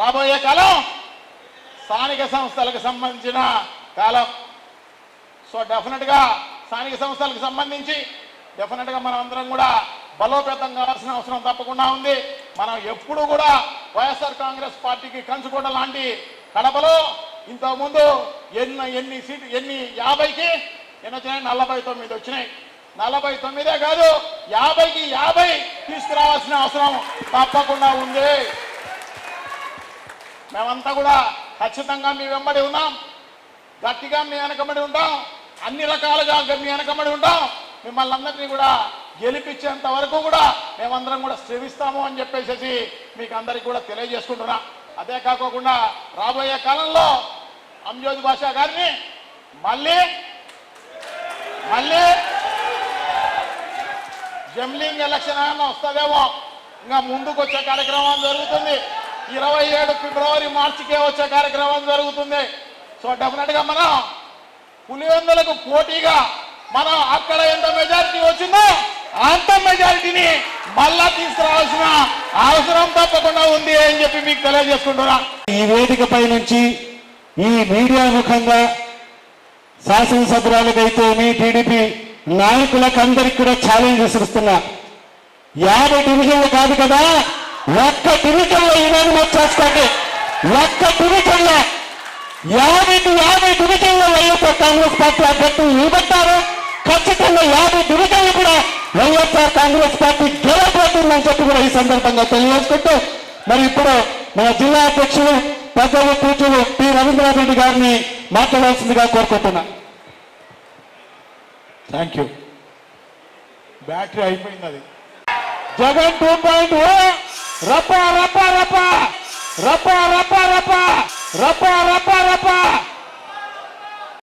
రాబోయే కాలం స్థానిక సంస్థలకు సంబంధించిన కాలం. సో డెఫినెట్గా స్థానిక సంస్థలకు సంబంధించి డెఫినెట్గా మనం అందరం కూడా బలోపేతం కావాల్సిన అవసరం తప్పకుండా ఉంది. మనం ఎప్పుడు కూడా వైఎస్ఆర్ కాంగ్రెస్ పార్టీకి కంచుకోవడం లాంటి కడపలో ఇంతకుముందు ఎన్ని ఎన్ని సీట్లు ఎన్ని యాభైకి ఎన్ని వచ్చినాయి? నలభై తొమ్మిది వచ్చినాయి. నలభై తొమ్మిదే కాదు యాభైకి యాభై తీసుకురావాల్సిన అవసరం తప్పకుండా ఉంది. మేమంతా కూడా ఖచ్చితంగా మీ వెంబడి ఉన్నాం. గట్టిగా మీ వెనకబడి ఉంటాం. అన్ని రకాలుగా మీ వెనకబడి ఉంటాం. మిమ్మల్ని అందరినీ కూడా గెలిపించేంత వరకు కూడా మేమందరం కూడా శ్రమిస్తాము అని చెప్పేసి మీకు అందరికి కూడా తెలియజేసుకుంటున్నా. అదే కాకోకుండా రాబోయే కాలంలో అంజోది భాషా గారిని మళ్ళీ మళ్ళీ జమ్లింగ్ ఎలక్షన్ ఏమన్నా వస్తుందేమో ఇంకా ముందుకు వచ్చే కార్యక్రమం జరుగుతుంది. ఇరవై ఏడు ఫిబ్రవరి మార్చికే వచ్చే కార్యక్రమం జరుగుతుంది. సో డెఫినెట్గా మనం పులివెందులకు పోటీగా మనం అక్కడ ఎంత మెజారిటీ వచ్చిందో అంత మెజారిటీని మళ్ళా తీసుకురావాల్సిన అవసరం తప్పకుండా ఉంది అని చెప్పి మీకు తెలియజేసుకుంటున్నా. ఈ వేదికపై నుంచి ఈ మీడియా ముఖంగా శాసనసభ్యురాలకైతే మీ టీడీపీ నాయకులకు అందరికి కూడా ఛాలెంజ్ విసురుస్తున్నా. యాభై డివిజన్లు కాదు కదా ఒక్క డివిజన్లో యునానిమస్ చేసుకోండి. ఒక్క డివిజన్లో యాభైకి యాభై డివిజన్లో వైఎస్ఆర్ కాంగ్రెస్ పార్టీ అభ్యర్థులు నిలబెట్టారు ఖచ్చితంగా యాభై డివిజన్లు కూడా వైఎస్ఆర్ కాంగ్రెస్ పార్టీ గెలబోతుందని చెప్పి కూడా ఈ సందర్భంగా తెలియజేసుకుంటూ మరి ఇప్పుడు మన జిల్లా అధ్యక్షులు పెద్దలు కూర్చులు పి. రవీంద్రనాథ్ రెడ్డి గారిని మాట్లాడాల్సిందిగా కోరుకుంటున్నా. థ్యాంక్ యూ బ్యాటరీ అయిపోయింది అది. జగన్ టూ పాయింట్ ఓ ರಪ ರಪ ರಪ ರಪ ರಪ ರಪ ರಪ ರಪ ರಪ